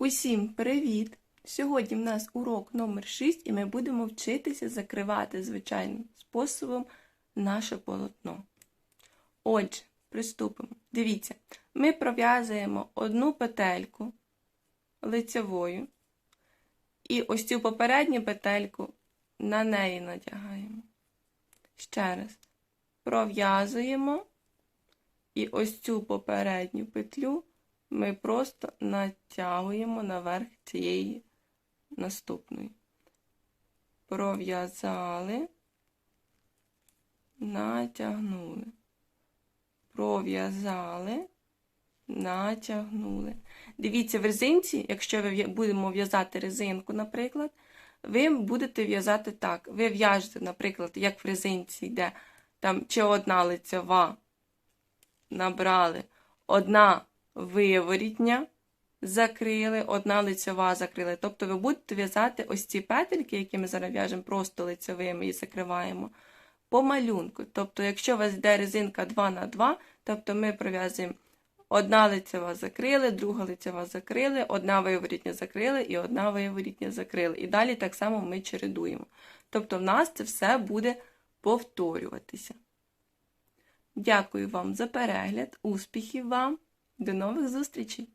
Усім привіт! Сьогодні в нас урок номер 6 і ми будемо вчитися закривати звичайним способом наше полотно. Отже, приступимо. Дивіться, ми пров'язуємо одну петельку лицевою і ось цю попередню петельку на неї надягаємо. Ще раз. Пров'язуємо і ось цю попередню петлю ми просто натягуємо наверх цієї наступної. Пров'язали, натягнули. Пров'язали, натягнули. Дивіться, в резинці, якщо ви будемо в'язати резинку, наприклад, ви будете в'язати так. Ви в'яжете, наприклад, як в резинці йде, там чи одна лицева набрали, одна виворітня закрили, одна лицева закрили. Тобто ви будете в'язати ось ці петельки, які ми зараз в'яжемо просто лицевими і закриваємо, по малюнку. Тобто, якщо у вас йде резинка 2 на 2, тобто ми пров'язуємо одна лицева закрили, друга лицева закрили, одна виворітня закрили і одна виворітня закрили. І далі так само ми чередуємо. Тобто, в нас це все буде повторюватися. Дякую вам за перегляд, успіхів вам, до нових зустрічей!